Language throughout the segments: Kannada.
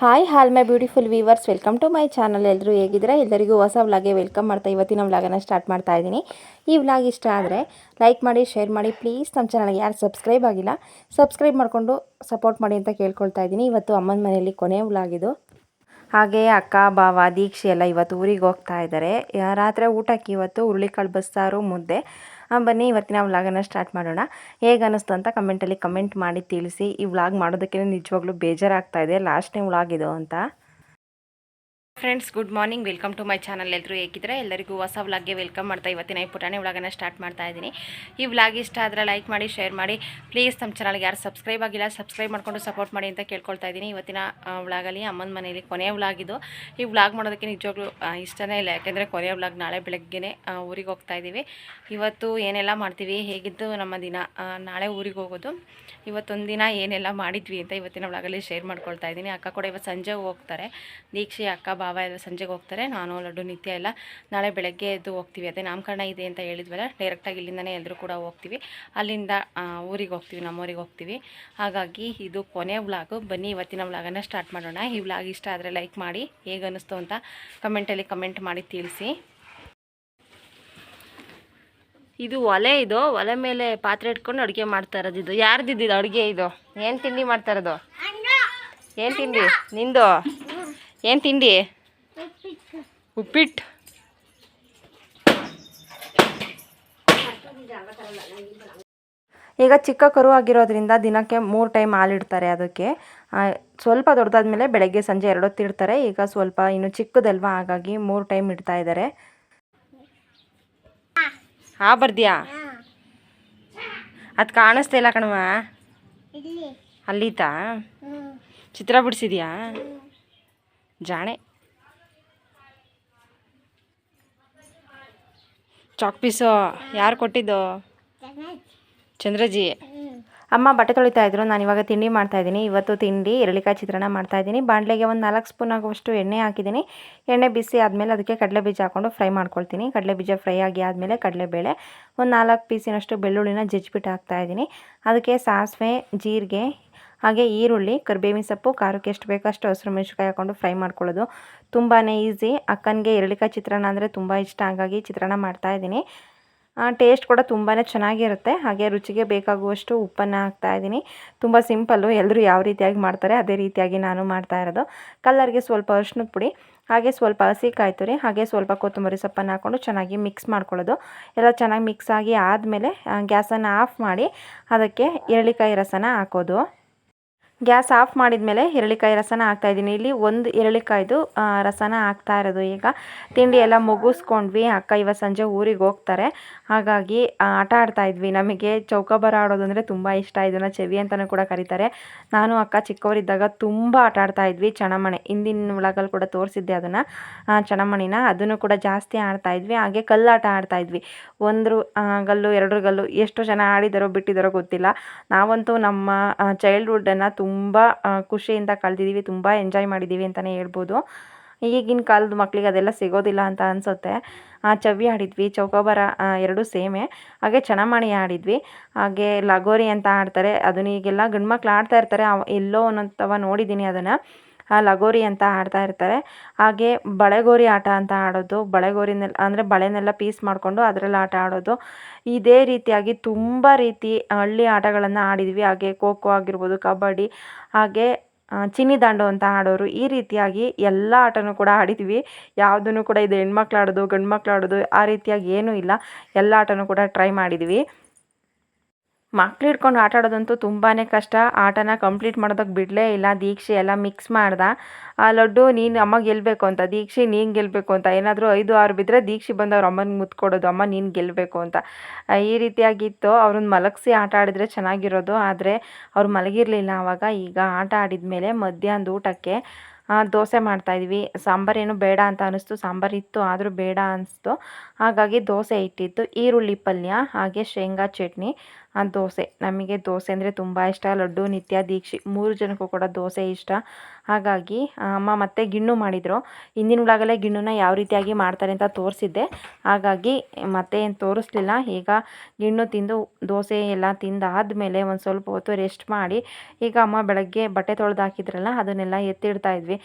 Hi all my beautiful viewers welcome to my channel ಎಲ್ಲರೂ ಹೇಗಿದ್ರೆ ಎಲ್ಲರಿಗೂ ಹೊಸ ವ್ಲಾಗೆ ವೆಲ್ಕಮ್ ಮಾಡ್ತಾ ಇವತ್ತಿನ ವ್ಲಾಗನ್ನು ಸ್ಟಾರ್ಟ್ ಮಾಡ್ತಾ ಇದ್ದೀನಿ. ಈ ವ್ಲಾಗ್ ಇಷ್ಟ ಆದರೆ ಲೈಕ್ ಮಾಡಿ ಶೇರ್ ಮಾಡಿ. ಪ್ಲೀಸ್ ನಮ್ಮ ಚಾನಲ್ಗೆ ಯಾರು ಸಬ್ಸ್ಕ್ರೈಬ್ ಆಗಿಲ್ಲ ಸಬ್ಸ್ಕ್ರೈಬ್ ಮಾಡಿಕೊಂಡು ಸಪೋರ್ಟ್ ಮಾಡಿ ಅಂತ ಕೇಳ್ಕೊಳ್ತಾ ಇದ್ದೀನಿ. ಇವತ್ತು ಅಮ್ಮನ ಮನೆಯಲ್ಲಿ ಕೊನೆ ವ್ಲಾಗ್ ಇದು. ಹಾಗೆ ಅಕ್ಕ, ಬಾವ, ದೀಕ್ಷೆ ಎಲ್ಲ ಇವತ್ತು ಊರಿಗೆ ಹೋಗ್ತಾ ಇದ್ದಾರೆ. ರಾತ್ರಿ ಊಟಕ್ಕೆ ಇವತ್ತು ಹುರುಳಿಕಾಳು ಬಸ್ಸಾರು, ಮುದ್ದೆ. ಬನ್ನಿ, ಇವತ್ತಿನ ವ್ಲಾಗನ್ನು ಸ್ಟಾರ್ಟ್ ಮಾಡೋಣ. ಹೇಗೆ ಅನ್ನಿಸ್ತು ಅಂತ ಕಮೆಂಟಲ್ಲಿ ಕಮೆಂಟ್ ಮಾಡಿ ತಿಳಿಸಿ. ಈ ವ್ಲಾಗ್ ಮಾಡೋದಕ್ಕೆ ನಿಜವಾಗ್ಲೂ ಬೇಜಾರಾಗ್ತಾ ಇದೆ. ಲಾಸ್ಟ್ನೇ ವ್ಲಾಗ್ ಇದು ಅಂತ. Friends good morning welcome to my channel ಎಲ್ಲರೂ ಹೇಗಿದ್ರೆ ಎಲ್ಲರಿಗೂ ಹೊಸ ವ್ಲಾಗ್ಗೆ ವೆಲ್ಕಮ್ ಮಾಡ್ತಾ ಇವತ್ತಿನ ಈ ಪುಟಾಣಿ ವ್ಲಾಗನ್ನು ಸ್ಟಾರ್ಟ್ ಮಾಡ್ತಾ ಇದ್ದೀನಿ. ಈ ವ್ಲಾಗ್ ಇಷ್ಟ ಆದರೆ ಲೈಕ್ ಮಾಡಿ ಶೇರ್ ಮಾಡಿ. ಪ್ಲೀಸ್ ನಮ್ಮ ಚಾನಲ್ಗೆ ಯಾರು ಸಬ್ಸ್ಕ್ರೈಬ್ ಆಗಿಲ್ಲ ಸಬ್ಸ್ಕ್ರೈಬ್ ಮಾಡ್ಕೊಂಡು ಸಪೋರ್ಟ್ ಮಾಡಿ ಅಂತ ಕೇಳ್ಕೊಳ್ತಾ ಇದ್ದೀನಿ. ಇವತ್ತಿನ ವ್ಲಾಗಲ್ಲಿ ಅಮ್ಮನ ಮನೆಯಲ್ಲಿ ಕೊನೆಯ ವ್ಲಾಗ್ ಇದು. ಈ ವ್ಲಾಗ್ ಮಾಡೋದಕ್ಕೆ ನಿಜವಾಗ್ಲೂ ಇಷ್ಟನೇ ಇಲ್ಲ. ಯಾಕೆಂದರೆ ಕೊನೆಯ ವ್ಲಾಗ್ ನಾಳೆ ಬೆಳಗ್ಗೆನೇ ಊರಿಗೆ ಹೋಗ್ತಾ ಇದ್ದೀವಿ. ಇವತ್ತು ಏನೆಲ್ಲ ಮಾಡ್ತೀವಿ ಹೇಗಿದ್ದು ನಮ್ಮ ದಿನ ನಾಳೆ ಊರಿಗೆ ಹೋಗೋದು. ಇವತ್ತೊಂದು ದಿನ ಏನೆಲ್ಲ ಮಾಡಿದ್ವಿ ಅಂತ ಇವತ್ತಿನ ವ್ಲಾಗಲ್ಲಿ ಶೇರ್ ಮಾಡ್ಕೊಳ್ತಾ ಇದ್ದೀನಿ. ಅಕ್ಕ ಕೂಡ ಇವತ್ತು ಸಂಜೆ ಹೋಗ್ತಾರೆ. ದೀಕ್ಷೆ, ಅಕ್ಕ ಭಾವ ಎಲ್ಲ ಸಂಜೆಗೆ ಹೋಗ್ತಾರೆ, ನಾನು ಲಡ್ಡು ನಿತ್ಯ ಎಲ್ಲ ನಾಳೆ ಬೆಳಗ್ಗೆ ಎದ್ದು ಹೋಗ್ತೀವಿ. ಅದೇ ನಾಮಕರಣ ಇದೆ ಅಂತ ಹೇಳಿದ್ವಲ್ಲ ಡೈರೆಕ್ಟಾಗಿ ಇಲ್ಲಿಂದನೇ ಎಲ್ಲರೂ ಕೂಡ ಹೋಗ್ತೀವಿ. ಅಲ್ಲಿಂದ ಊರಿಗೆ ಹೋಗ್ತೀವಿ ನಮ್ಮ ಊರಿಗೆ ಹೋಗ್ತೀವಿ. ಹಾಗಾಗಿ ಇದು ಕೊನೆ ವ್ಲಾಗು ಬನ್ನಿ, ಇವತ್ತಿನ ವ್ಲಾಗನ್ನು ಸ್ಟಾರ್ಟ್ ಮಾಡೋಣ. ಈ ವ್ಲಾಗ್ ಇಷ್ಟ ಆದರೆ ಲೈಕ್ ಮಾಡಿ. ಹೇಗೆ ಅನ್ನಿಸ್ತು ಅಂತ ಕಮೆಂಟಲ್ಲಿ ಕಮೆಂಟ್ ಮಾಡಿ ತಿಳಿಸಿ. ಇದು ಒಲೆ ಇದು. ಒಲೆ ಮೇಲೆ ಪಾತ್ರೆ ಇಟ್ಕೊಂಡು ಅಡುಗೆ ಮಾಡ್ತಾ ಇರೋದು ಇದು. ಯಾರ್ದಿದ್ದು ಅಡುಗೆ ಇದು? ಏನು ತಿಂಡಿ ಮಾಡ್ತಾ ಇರೋದು? ಏನು ತಿಂಡಿ? ನಿಂದು? ಏನು ತಿಂಡಿ? ಉಪ್ಪಿಟ್ಟು. ಈಗ ಚಿಕ್ಕ ಕರು ಆಗಿರೋದ್ರಿಂದ ದಿನಕ್ಕೆ ಮೂರು ಟೈಮ್ ಹಾಲಿಡ್ತಾರೆ ಅದಕ್ಕೆ. ಸ್ವಲ್ಪ ಸ್ವಲ್ಪ ದೊಡ್ಡದಾದ್ಮೇಲೆ ಬೆಳಗ್ಗೆ ಸಂಜೆ ಎರಡು ಹೊತ್ತು ಇಡ್ತಾರೆ. ಈಗ ಸ್ವಲ್ಪ ಇನ್ನು ಚಿಕ್ಕದಲ್ವಾ ಹಾಗಾಗಿ ಮೂರು ಟೈಮ್ ಇಡ್ತಾ ಇದ್ದಾರೆ. ಹಾ ಬರ್ದ್ಯಾ? ಅದು ಕಾಣಿಸ್ತಾ ಇಲ್ಲ ಕಣವ ಅಲ್ಲಿತಾ? ಚಿತ್ರ ಬಿಡಿಸಿದ್ಯಾ? ಜಾಣೆ. ಚಾಕ್ ಪೀಸು ಯಾರು ಕೊಟ್ಟಿದ್ದು? ಚಂದ್ರಜಿ. ಅಮ್ಮ ಬಟ್ಟೆ ತೊಳಿತಾ ಇದ್ರು. ನಾನು ಇವಾಗ ತಿಂಡಿ ಮಾಡ್ತಾ ಇದ್ದೀನಿ. ಇವತ್ತು ತಿಂಡಿ ಎರಳಿಕಾಯಿ ಚಿತ್ರಾನ್ನ ಮಾಡ್ತಾ ಇದ್ದೀನಿ. ಬಾಣಲೆಗೆ ಒಂದು ನಾಲ್ಕು ಸ್ಪೂನ್ ಆಗುವಷ್ಟು ಎಣ್ಣೆ ಹಾಕಿದ್ದೀನಿ. ಎಣ್ಣೆ ಬಿಸಿ ಆದಮೇಲೆ ಅದಕ್ಕೆ ಕಡಲೆ ಬೀಜ ಹಾಕ್ಕೊಂಡು ಫ್ರೈ ಮಾಡ್ಕೊಳ್ತೀನಿ. ಕಡಲೆ ಬೀಜ ಫ್ರೈ ಆಗಿ ಆದಮೇಲೆ ಕಡಲೆಬೇಳೆ ಒಂದು ನಾಲ್ಕು ಪೀಸಿನಷ್ಟು ಬೆಳ್ಳುಳ್ಳಿನ ಜಜ್ಜಿಬಿಟ್ಟು ಹಾಕ್ತಾ ಇದ್ದೀನಿ. ಅದಕ್ಕೆ ಸಾಸಿವೆ ಜೀರಿಗೆ ಹಾಗೆ ಈರುಳ್ಳಿ, ಕರಿಬೇವಿನ ಸೊಪ್ಪು, ಖಾರಕ್ಕೆ ಎಷ್ಟು ಬೇಕೋ ಅಷ್ಟು ಹಸಿರು ಮೆಣಸಿನ್ಕಾಯಿ ಹಾಕೊಂಡು ಫ್ರೈ ಮಾಡ್ಕೊಳ್ಳೋದು. ತುಂಬಾ ಈಸಿ. ಅಕ್ಕನಿಗೆ ಎರಳಿಕಾಯಿ ಚಿತ್ರಾನ್ನ ಅಂದರೆ ತುಂಬ ಇಷ್ಟ. ಹಾಗಾಗಿ ಚಿತ್ರಾನ್ನ ಮಾಡ್ತಾ ಇದ್ದೀನಿ. ಟೇಸ್ಟ್ ಕೂಡ ತುಂಬಾ ಚೆನ್ನಾಗಿರುತ್ತೆ. ಹಾಗೆ ರುಚಿಗೆ ಬೇಕಾಗುವಷ್ಟು ಉಪ್ಪನ್ನು ಹಾಕ್ತಾ ಇದ್ದೀನಿ. ತುಂಬ ಸಿಂಪಲ್ಲು ಎಲ್ಲರೂ ಯಾವ ರೀತಿಯಾಗಿ ಮಾಡ್ತಾರೆ ಅದೇ ರೀತಿಯಾಗಿ ನಾನು ಮಾಡ್ತಾ ಇರೋದು. ಕಲ್ಲರ್ಗೆ ಸ್ವಲ್ಪ ಅರಿಶಿನದ ಪುಡಿ, ಹಾಗೆ ಸ್ವಲ್ಪ ಹಸಿ ಕಾಯ್ತುರಿ ಹಾಗೆ ಸ್ವಲ್ಪ ಕೊತ್ತಂಬರಿ ಸೊಪ್ಪನ್ನು ಹಾಕ್ಕೊಂಡು ಚೆನ್ನಾಗಿ ಮಿಕ್ಸ್ ಮಾಡ್ಕೊಳ್ಳೋದು. ಎಲ್ಲ ಚೆನ್ನಾಗಿ ಮಿಕ್ಸ್ ಆಗಿ ಆದಮೇಲೆ ಗ್ಯಾಸನ್ನು ಆಫ್ ಮಾಡಿ ಅದಕ್ಕೆ ಎರಳಿಕಾಯಿ ರಸನ ಹಾಕೋದು. ಗ್ಯಾಸ್ ಆಫ್ ಮಾಡಿದ ಮೇಲೆ ಎರಳಿಕಾಯಿ ರಸನ ಹಾಕ್ತಾ ಇದ್ದೀನಿ. ಇಲ್ಲಿ ಒಂದು ಎರಳಿಕಾಯ್ದು ರಸನ ಹಾಕ್ತಾ ಇರೋದು ಈಗ. ತಿಂಡಿ ಎಲ್ಲ ಮುಗಿಸ್ಕೊಂಡ್ವಿ. ಅಕ್ಕ ಇವತ್ತು ಸಂಜೆ ಊರಿಗೆ ಹೋಗ್ತಾರೆ. ಹಾಗಾಗಿ ಆಟ ಆಡ್ತಾ ಇದ್ವಿ. ನಮಗೆ ಚೌಕಾಬಾರ ಆಡೋದು ಅಂದರೆ ತುಂಬ ಇಷ್ಟ. ಇದನ್ನು ಚೆವಿ ಅಂತಲೂ ಕೂಡ ಕರೀತಾರೆ. ನಾನು, ಅಕ್ಕ ಚಿಕ್ಕವರಿದ್ದಾಗ ತುಂಬ ಆಟ ಆಡ್ತಾ ಇದ್ವಿ. ಚಣಮಣೆ. ಹಿಂದಿನ ಒಳಗಲ್ಲಿ ಕೂಡ ತೋರಿಸಿದ್ದೆ ಅದನ್ನು. ಚಣಮಣಿನ. ಅದನ್ನು ಕೂಡ ಜಾಸ್ತಿ ಆಡ್ತಾ ಇದ್ವಿ. ಹಾಗೆ ಕಲ್ಲಾಟ ಆಡ್ತಾ ಇದ್ವಿ. ಒಂದು ಗಲ್ಲು, ಎರಡರ ಗಲ್ಲು ಎಷ್ಟು ಜನ ಆಡಿದಾರೋ ಬಿಟ್ಟಿದ್ದಾರೋ ಗೊತ್ತಿಲ್ಲ. ನಾವಂತೂ ನಮ್ಮ ಚೈಲ್ಡ್ಹುಡ್ಡನ್ನು ಆ, ಖುಷಿಯಿಂದ ಕಳೆದಿದ್ದೀವಿ ತುಂಬ ಎಂಜಾಯ್ ಮಾಡಿದ್ದೀವಿ ಅಂತಲೇ ಹೇಳ್ಬೋದು. ಈಗಿನ ಕಾಲದ ಮಕ್ಕಳಿಗೆ ಅದೆಲ್ಲ ಸಿಗೋದಿಲ್ಲ ಅಂತ ಅನಿಸುತ್ತೆ. ಚವಿ ಆಡಿದ್ವಿ ಚೌಕಾಬಾರ ಎರಡು ಸೇಮೆ. ಹಾಗೆ ಚೆನ್ನಮಣಿ ಆಡಿದ್ವಿ. ಹಾಗೆ ಲಗೋರಿ ಅಂತ ಆಡ್ತಾರೆ. ಅದನ್ನ ಈಗೆಲ್ಲ ಗಂಡು ಮಕ್ಳು ಆಡ್ತಾ ಇರ್ತಾರೆ. ಎಲ್ಲೋ ಒಂದೊಂದು ನೋಡಿದ್ದೀನಿ ಅದನ್ನು. ಲಗೋರಿ ಅಂತ ಆಡ್ತಾ ಇರ್ತಾರೆ. ಹಾಗೆ ಬಳೆಗೋರಿ ಆಟ ಅಂತ ಆಡೋದು ಬಳೆಗೋರಿನೆಲ್ಲ ಅಂದರೆ ಬಳೆನೆಲ್ಲ ಪೀಸ್ ಮಾಡಿಕೊಂಡು ಅದರಲ್ಲಿ ಆಟ ಆಡೋದು. ಇದೇ ರೀತಿಯಾಗಿ ತುಂಬ ರೀತಿ ಹಳ್ಳಿ ಆಟಗಳನ್ನು ಆಡಿದ್ವಿ. ಹಾಗೆ ಖೋ ಖೋ ಆಗಿರ್ಬೋದು, ಕಬಡ್ಡಿ, ಹಾಗೆ ಚಿನ್ನಿದಾಂಡು ಚಿನ್ನಿ ದಾಂಡು ಅಂತ ಆಡೋರು ಈ ರೀತಿಯಾಗಿ ಎಲ್ಲ ಆಟನೂ ಕೂಡ ಆಡಿದ್ವಿ. ಯಾವುದನ್ನು ಕೂಡ ಇದು ಹೆಣ್ಮಕ್ಳು ಆಡೋದು ಗಂಡು ಮಕ್ಳು ಆಡೋದು ಆ ರೀತಿಯಾಗಿ ಏನೂ ಇಲ್ಲ. ಎಲ್ಲ ಆಟನೂ ಕೂಡ ಟ್ರೈ ಮಾಡಿದ್ವಿ. ಮಕ್ಳು ಹಿಡ್ಕೊಂಡು ಆಟ ಆಡೋದಂತೂ ತುಂಬಾ ಕಷ್ಟ. ಆಟನ ಕಂಪ್ಲೀಟ್ ಮಾಡೋದಕ್ಕೆ ಬಿಡಲೇ ಇಲ್ಲ. ದೀಕ್ಷೆ ಎಲ್ಲ ಮಿಕ್ಸ್ ಮಾಡ್ದ. ಆ, ಲಡ್ಡು, ನೀನು ಅಮ್ಮ ಗೆಲ್ಲಬೇಕು ಅಂತ. ದೀಕ್ಷೆ, ನೀನು ಗೆಲ್ಲಬೇಕು ಅಂತ. ಏನಾದರೂ ಐದು, ಆರು ಬಿದ್ದರೆ ದೀಕ್ಷೆ ಬಂದು ಅವ್ರ ಅಮ್ಮನಿಗೆ ಮುತ್ಕೊಡೋದು. ಅಮ್ಮ, ನೀನು ಗೆಲ್ಲಬೇಕು ಅಂತ. ಈ ರೀತಿಯಾಗಿತ್ತು. ಅವ್ರನ್ನ ಮಲಗಿಸಿ ಆಟ ಆಡಿದರೆ ಚೆನ್ನಾಗಿರೋದು. ಆದರೆ ಅವ್ರು ಮಲಗಿರಲಿಲ್ಲ ಆವಾಗ ಈಗ ಆಟ ಆಡಿದ ಮೇಲೆ ಮಧ್ಯಾಹ್ನದ ಊಟಕ್ಕೆ ದೋಸೆ ಮಾಡ್ತಾಯಿದ್ವಿ ಸಾಂಬಾರೇನು ಬೇಡ ಅಂತ ಅನ್ನಿಸ್ತು ಸಾಂಬಾರು ಇತ್ತು, ಆದರೂ ಬೇಡ ಅನಿಸ್ತು. ಹಾಗಾಗಿ ದೋಸೆ ಇಟ್ಟಿತ್ತು ಈರುಳ್ಳಿ ಪಲ್ಯ, ಹಾಗೆ ಶೇಂಗಾ ಚಟ್ನಿ. ದೋಸೆ. ನಮಗೆ ದೋಸೆ ಅಂದರೆ ತುಂಬ ಇಷ್ಟ. ಲಡ್ಡು, ನಿತ್ಯ, ದೀಕ್ಷಿ ಮೂರು ಜನಕ್ಕೂ ಕೂಡ ದೋಸೆ ಇಷ್ಟ. ಹಾಗಾಗಿ ಅಮ್ಮ ಮತ್ತೆ ಗಿಣ್ಣು ಮಾಡಿದರು. ಹಿಂದಿನ ಒಳಗಲೇ ಗಿಣ್ಣುನ ಯಾವ ರೀತಿಯಾಗಿ ಮಾಡ್ತಾರೆ ಅಂತ ತೋರಿಸಿದ್ದೆ. ಹಾಗಾಗಿ ಮತ್ತೆ ಏನು ತೋರಿಸ್ಲಿಲ್ಲ. ಈಗ ಗಿಣ್ಣು ತಿಂದು ದೋಸೆ ಎಲ್ಲ ತಿಂದಾದ್ಮೇಲೆ ಒಂದು ಸ್ವಲ್ಪ ಹೊತ್ತು ರೆಸ್ಟ್ ಮಾಡಿ, ಈಗ ಅಮ್ಮ ಬೆಳಗ್ಗೆ ಬಟ್ಟೆ ತೊಳೆದು ಹಾಕಿದ್ರಲ್ಲ, ಅದನ್ನೆಲ್ಲ ಎತ್ತಿಡ್ತಾ ಇದ್ವಿ.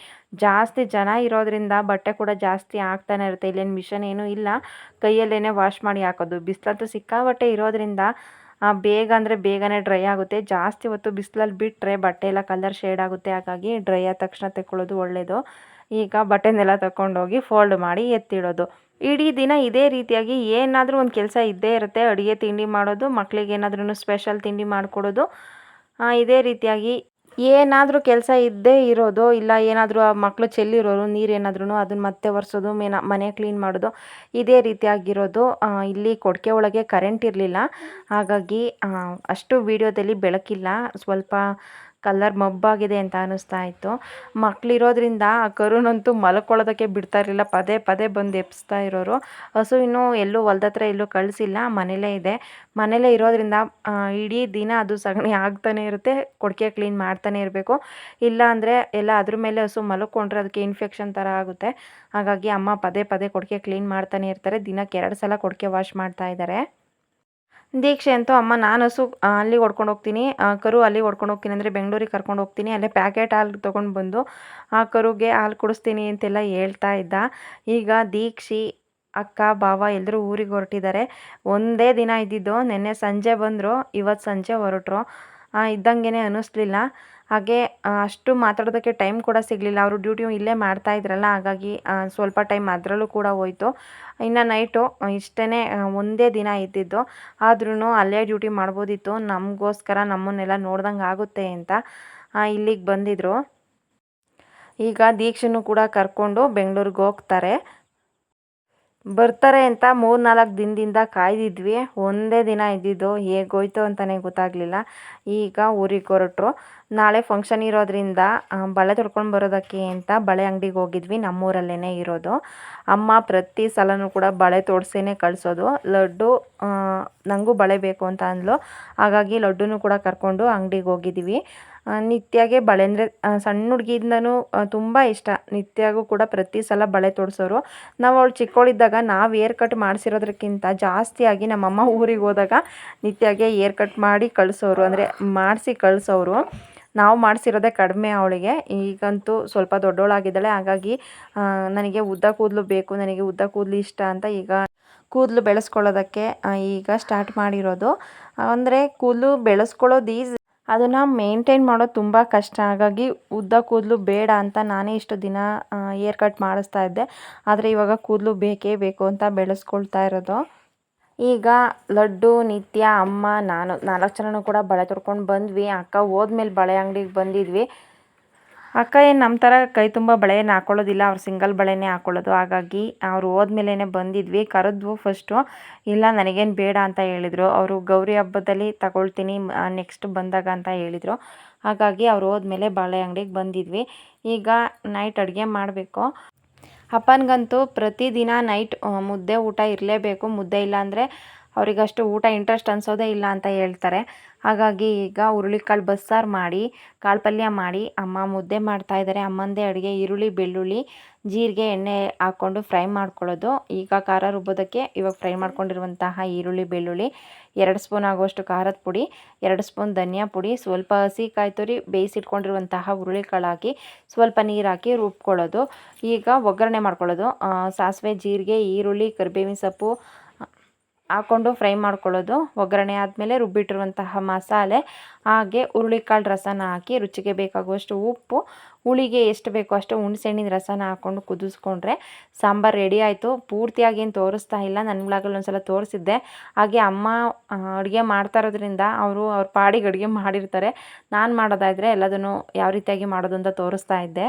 ಜಾಸ್ತಿ ಜನ ಇರೋದ್ರಿಂದ ಬಟ್ಟೆ ಕೂಡ ಜಾಸ್ತಿ ಆಗ್ತಾನೆ ಇರುತ್ತೆ. ಇಲ್ಲೇನು ಮಿಷನ್ ಏನೂ ಇಲ್ಲ. ಕೈಯಲ್ಲೇನೆ ವಾಶ್ ಮಾಡಿ ಹಾಕೋದು. ಬಿಸಿಲಂತೂ ಸಿಕ್ಕಾಬಟ್ಟೆ ಇರೋದ್ರಿಂದ ಬೇಗ ಅಂದರೆ ಬೇಗನೆ ಡ್ರೈ ಆಗುತ್ತೆ. ಜಾಸ್ತಿ ಹೊತ್ತು ಬಿಸಿಲಲ್ಲಿ ಬಿಟ್ಟರೆ ಬಟ್ಟೆ ಎಲ್ಲ ಕಲರ್ ಶೇಡ್ ಆಗುತ್ತೆ. ಹಾಗಾಗಿ ಡ್ರೈ ಆದ ತಕ್ಷಣ ತೆಕ್ಕೊಳ್ಳೋದು ಒಳ್ಳೆಯದು ಈಗ ಬಟ್ಟೆನೆಲ್ಲ ತಗೊಂಡೋಗಿ ಫೋಲ್ಡ್ ಮಾಡಿ ಎತ್ತಿಡೋದು. ಇಡೀ ದಿನ ಇದೇ ರೀತಿಯಾಗಿ ಏನಾದರೂ ಒಂದು ಕೆಲಸ ಇದ್ದೇ ಇರುತ್ತೆ. ಅಡುಗೆ ತಿಂಡಿ ಮಾಡೋದು ಮಕ್ಕಳಿಗೆ ಏನಾದ್ರೂ ಸ್ಪೆಷಲ್ ತಿಂಡಿ ಮಾಡಿಕೊಡೋದು. ಇದೇ ರೀತಿಯಾಗಿ ಏನಾದರೂ ಕೆಲಸ ಇದ್ದೇ ಇರೋದು, ಇಲ್ಲ ಏನಾದರೂ ಆ ಮಕ್ಕಳು ಚೆಲ್ಲಿರೋರು ನೀರು ಏನಾದ್ರೂ ಅದನ್ನ ಮತ್ತೆ ಒರೆಸೋದು, ಮೇನ, ಮನೆ ಕ್ಲೀನ್ ಮಾಡೋದು, ಇದೇ ರೀತಿಯಾಗಿರೋದು ಇಲ್ಲಿ ಕೊಡಕೆ ಒಳಗೆ ಕರೆಂಟ್ ಇರಲಿಲ್ಲ. ಹಾಗಾಗಿ ಅಷ್ಟು ವೀಡಿಯೋದಲ್ಲಿ ಬೆಳಕಿಲ್ಲ. ಸ್ವಲ್ಪ ಕಲರ್ ಮಬ್ಬಾಗಿದೆ ಅಂತ ಅನ್ನಿಸ್ತಾ ಇತ್ತು. ಮಕ್ಕಳಿರೋದ್ರಿಂದ ಆ ಕರುನಂತೂ ಮಲ್ಕೊಳ್ಳೋದಕ್ಕೆ ಬಿಡ್ತಾ ಇರಲಿಲ್ಲ. ಪದೇ ಪದೇ ಬಂದು ಎಪ್ಸ್ತಾ ಇರೋರು. ಹಸು ಇನ್ನೂ ಎಲ್ಲೂ ಹೊಲ್ದತ್ರ ಎಲ್ಲೂ ಕಳಿಸಿಲ್ಲ. ಮನೇಲೇ ಇದೆ. ಮನೇಲೇ ಇರೋದ್ರಿಂದ ಇಡೀ ದಿನ ಅದು ಸಗಣಿ ಆಗ್ತಾನೆ ಇರುತ್ತೆ. ಕೊಡಕೆ ಕ್ಲೀನ್ ಮಾಡ್ತಾನೆ ಇರಬೇಕು. ಇಲ್ಲ ಅಂದರೆ ಎಲ್ಲ ಅದ್ರ ಮೇಲೆ ಹಸು ಮಲ್ಕೊಂಡ್ರೆ ಅದಕ್ಕೆ ಇನ್ಫೆಕ್ಷನ್ ಥರ ಆಗುತ್ತೆ. ಹಾಗಾಗಿ ಅಮ್ಮ ಪದೇ ಪದೇ ಕೊಡಕೆ ಕ್ಲೀನ್ ಮಾಡ್ತಾನೆ ಇರ್ತಾರೆ. ದಿನಕ್ಕೆ ಎರಡು ಸಲ ಕೊಡಕೆ ವಾಶ್ ಮಾಡ್ತಾ ಇದ್ದಾರೆ. ದೀಕ್ಷೆ ಅಂತೂ ಅಮ್ಮ ನಾನು ಹಸು ಅಲ್ಲಿಗೆ ಹೊಡ್ಕೊಂಡು ಹೋಗ್ತೀನಿ. ಆ, ಕರು ಅಲ್ಲಿಗೆ ಹೊಡ್ಕೊಂಡು ಹೋಗ್ತೀನಿ ಅಂದರೆ ಬೆಂಗಳೂರಿಗೆ ಕರ್ಕೊಂಡು ಹೋಗ್ತೀನಿ. ಅಲ್ಲೇ ಪ್ಯಾಕೆಟ್ ಹಾಲು ತೊಗೊಂಡು ಬಂದು ಆ ಕರುಗೆ ಹಾಲು ಕುಡಿಸ್ತೀನಿ ಅಂತೆಲ್ಲ ಹೇಳ್ತಾ ಇದ್ದ. ಈಗ ದೀಕ್ಷಿ ಅಕ್ಕ ಬಾವ ಎಲ್ಲರೂ ಊರಿಗೆ ಹೊರಟಿದ್ದಾರೆ. ಒಂದೇ ದಿನ ಇದ್ದಿದ್ದು ನಿನ್ನೆ ಸಂಜೆ ಬಂದರು ಇವತ್ತು ಸಂಜೆ ಹೊರಟ್ರು. ಇದ್ದಂಗೆ ಅನ್ನಿಸ್ಲಿಲ್ಲ. ಹಾಗೆ ಅಷ್ಟು ಮಾತಾಡೋದಕ್ಕೆ ಟೈಮ್ ಕೂಡ ಸಿಗಲಿಲ್ಲ. ಅವರು ಡ್ಯೂಟಿ ಇಲ್ಲೇ ಮಾಡ್ತಾ ಇದ್ರಲ್ಲ, ಹಾಗಾಗಿ ಸ್ವಲ್ಪ ಟೈಮ್ ಅದರಲ್ಲೂ ಕೂಡ ಹೋಯಿತು. ಇನ್ನು ನೈಟು ಇಷ್ಟೇ ಒಂದೇ ದಿನ ಇದ್ದಿದ್ದು. ಆದ್ರೂ ಅಲ್ಲೇ ಡ್ಯೂಟಿ ಮಾಡ್ಬೋದಿತ್ತು. ನಮಗೋಸ್ಕರ ನಮ್ಮನ್ನೆಲ್ಲ ನೋಡ್ದಂಗೆ ಆಗುತ್ತೆ ಅಂತ ಇಲ್ಲಿಗೆ ಬಂದಿದ್ದರು ಈಗ ದೀಕ್ಷೆನೂ ಕೂಡ ಕರ್ಕೊಂಡು ಬೆಂಗಳೂರಿಗೆ ಹೋಗ್ತಾರೆ. ಬರ್ತಾರೆ ಅಂತ ಮೂರು ನಾಲ್ಕು ದಿನದಿಂದ ಕಾಯ್ದಿದ್ವಿ. ಒಂದೇ ದಿನ ಇದ್ದಿದ್ದು ಹೇಗೋಯ್ತು ಅಂತಲೇ ಗೊತ್ತಾಗಲಿಲ್ಲ. ಈಗ ಊರಿಗೆ ಹೊರಟ್ರು. ನಾಳೆ ಫಂಕ್ಷನ್ ಇರೋದ್ರಿಂದ ಬಳೆ ತೊಡ್ಕೊಂಡು ಬರೋದಕ್ಕೆ ಅಂತ ಬಳೆ ಅಂಗಡಿಗೆ ಹೋಗಿದ್ವಿ. ನಮ್ಮೂರಲ್ಲೇ ಇರೋದು. ಅಮ್ಮ ಪ್ರತಿ ಸಲನೂ ಕೂಡ ಬಳೆ ತೋಡ್ಸೇ ಕಳಿಸೋದು. ಲಡ್ಡು ನನಗೂ ಬಳೆ ಬೇಕು ಅಂತ ಅಂದ್ಲು. ಹಾಗಾಗಿ ಲಡ್ಡುನೂ ಕೂಡ ಕರ್ಕೊಂಡು ಅಂಗಡಿಗೆ ಹೋಗಿದ್ವಿ. ನಿತ್ಯಗೆ ಬಳೆ ಅಂದರೆ ಸಣ್ಣ ಹುಡುಗಿಯಿಂದನೂ ತುಂಬ ಇಷ್ಟ. ನಿತ್ಯಗೂ ಕೂಡ ಪ್ರತಿ ಸಲ ಬಳೆ ತೊಡಿಸೋರು. ನಾವು ಅವಳು ಚಿಕ್ಕವಳಿದ್ದಾಗ ನಾವು ಏರ್ ಕಟ್ ಮಾಡಿಸಿರೋದಕ್ಕಿಂತ ಜಾಸ್ತಿಯಾಗಿ ನಮ್ಮಮ್ಮ ಊರಿಗೆ ಹೋದಾಗ ನಿತ್ಯಗೆ ಏರ್ ಕಟ್ ಮಾಡಿ ಕಳಿಸೋರು. ಅಂದರೆ ಮಾಡಿಸಿ ಕಳಿಸೋರು. ನಾವು ಮಾಡಿಸಿರೋದೇ ಕಡಿಮೆ ಅವಳಿಗೆ. ಈಗಂತೂ ಸ್ವಲ್ಪ ದೊಡ್ಡವಳಾಗಿದ್ದಾಳೆ ಹಾಗಾಗಿ ನನಗೆ ಉದ್ದ ಕೂದಲು ಬೇಕು, ನನಗೆ ಉದ್ದ ಕೂದಲು ಇಷ್ಟ ಅಂತ ಈಗ ಕೂದಲು ಬೆಳೆಸ್ಕೊಳ್ಳೋದಕ್ಕೆ ಈಗ ಸ್ಟಾರ್ಟ್ ಮಾಡಿರೋದು. ಅಂದರೆ ಕೂದಲು ಬೆಳೆಸ್ಕೊಳ್ಳೋದು ಈಸಿ ಅದನ್ನು ಮೇಂಟೈನ್ ಮಾಡೋದು ತುಂಬ ಕಷ್ಟ. ಹಾಗಾಗಿ ಉದ್ದ ಕೂದಲು ಬೇಡ ಅಂತ ನಾನೇ ಇಷ್ಟು ದಿನ ಏರ್ ಕಟ್ ಮಾಡಿಸ್ತಾ ಇದ್ದೆ. ಆದರೆ ಇವಾಗ ಕೂದಲು ಬೇಕೇ ಬೇಕು ಅಂತ ಬೆಳೆಸ್ಕೊಳ್ತಾ ಇರೋದು. ಈಗ ಲಡ್ಡು, ನಿತ್ಯ, ಅಮ್ಮ, ನಾನು ನಾಲ್ಕು ಜನನೂ ಕೂಡ ಬಳೆ ತೊಡ್ಕೊಂಡು ಬಂದ್ವಿ. ಅಕ್ಕ ಹೋದ್ಮೇಲೆ ಬಳೆ ಅಂಗಡಿಗೆ ಬಂದಿದ್ವಿ. ಅಕ್ಕ ಏನು ನಮ್ಮ ಥರ ಕೈ ತುಂಬ ಬಳೆ ಏನು ಹಾಕೊಳ್ಳೋದಿಲ್ಲ, ಅವ್ರು ಸಿಂಗಲ್ ಬಳೆನೇ ಹಾಕೊಳ್ಳೋದು. ಹಾಗಾಗಿ ಅವ್ರು ಹೋದ್ಮೇಲೆ ಬಂದಿದ್ವಿ. ಕರೆದ್ವು ಫಸ್ಟು ಇಲ್ಲ, ನನಗೇನು ಬೇಡ ಅಂತ ಹೇಳಿದರು. ಅವರು ಗೌರಿ ಹಬ್ಬದಲ್ಲಿ ತಗೊಳ್ತೀನಿ ನೆಕ್ಸ್ಟ್ ಬಂದಾಗ ಅಂತ ಹೇಳಿದರು. ಹಾಗಾಗಿ ಅವ್ರು ಹೋದ್ಮೇಲೆ ಬಳೆ ಅಂಗಡಿಗೆ ಬಂದಿದ್ವಿ. ಈಗ ನೈಟ್ ಅಡುಗೆ ಮಾಡಬೇಕು. ಅಪ್ಪನಿಗಂತೂ ಪ್ರತಿದಿನ ನೈಟ್ ಮುದ್ದೆ ಊಟ ಇರಲೇಬೇಕು. ಮುದ್ದೆ ಇಲ್ಲ ಅಂದರೆ ಅವರಿಗಷ್ಟು ಊಟ ಇಂಟ್ರೆಸ್ಟ್ ಅನ್ಸೋದೇ ಇಲ್ಲ ಅಂತ ಹೇಳ್ತಾರೆ. ಹಾಗಾಗಿ ಈಗ ಹುರುಳಿಕಾಳು ಬಸ್ಸಾರು ಮಾಡಿ ಕಾಳು ಪಲ್ಯ ಮಾಡಿ, ಅಮ್ಮ ಮುದ್ದೆ ಮಾಡ್ತಾ ಇದ್ದಾರೆ ಅಮ್ಮಂದೇ ಅಡುಗೆ ಈರುಳ್ಳಿ, ಬೆಳ್ಳುಳ್ಳಿ, ಜೀರಿಗೆ, ಎಣ್ಣೆ ಹಾಕ್ಕೊಂಡು ಫ್ರೈ ಮಾಡ್ಕೊಳ್ಳೋದು. ಈಗ ಖಾರ ರುಬ್ಬೋದಕ್ಕೆ ಇವಾಗ ಫ್ರೈ ಮಾಡ್ಕೊಂಡಿರುವಂತಹ ಈರುಳ್ಳಿ, ಬೆಳ್ಳುಳ್ಳಿ, ಎರಡು ಸ್ಪೂನ್ ಆಗುವಷ್ಟು ಖಾರದ ಪುಡಿ, ಎರಡು ಸ್ಪೂನ್ ಧನಿಯಾ ಪುಡಿ, ಸ್ವಲ್ಪ ಹಸಿ ಕಾಯಿ ತುರಿ ಬೇಯಿಸಿಟ್ಕೊಂಡಿರುವಂತಹ ಹುರುಳಿಕಾಳು ಹಾಕಿ ಸ್ವಲ್ಪ ನೀರು ಹಾಕಿ ರುಬ್ಕೊಳ್ಳೋದು. ಈಗ ಒಗ್ಗರಣೆ ಮಾಡ್ಕೊಳ್ಳೋದು. ಸಾಸಿವೆ, ಜೀರಿಗೆ, ಈರುಳ್ಳಿ, ಕರಿಬೇವಿನ ಸೊಪ್ಪು ಹಾಕ್ಕೊಂಡು ಫ್ರೈ ಮಾಡ್ಕೊಳ್ಳೋದು. ಒಗ್ಗರಣೆ ಆದಮೇಲೆ ರುಬ್ಬಿಟ್ಟಿರುವಂತಹ ಮಸಾಲೆ, ಹಾಗೆ ಹುರುಳಿಕಾಳು ರಸನ ಹಾಕಿ ರುಚಿಗೆ ಬೇಕಾಗುವಷ್ಟು ಉಪ್ಪು, ಹುಳಿಗೆ ಎಷ್ಟು ಬೇಕೋ ಅಷ್ಟು ಹುಣಸೆಹಣ್ಣಿನ ರಸನ ಹಾಕ್ಕೊಂಡು ಕುದಿಸ್ಕೊಂಡ್ರೆ ಸಾಂಬಾರು ರೆಡಿ ಆಯಿತು. ಪೂರ್ತಿಯಾಗಿ ಏನು ತೋರಿಸ್ತಾ ಇಲ್ಲ. ನನ್ನ ಬ್ಲಾಗಲ್ಲಿ ಒಂದ್ಸಲ ತೋರಿಸಿದ್ದೆ. ಹಾಗೆ ಅಮ್ಮ ಅಡುಗೆ ಮಾಡ್ತಾ ಇರೋದ್ರಿಂದ ಅವರು ಅವ್ರ ಪಾಡಿಗೆ ಅಡುಗೆ ಮಾಡಿರ್ತಾರೆ. ನಾನು ಮಾಡೋದಾದರೆ ಎಲ್ಲದನ್ನು ಯಾವ ರೀತಿಯಾಗಿ ಮಾಡೋದು ಅಂತ ತೋರಿಸ್ತಾ ಇದ್ದೆ.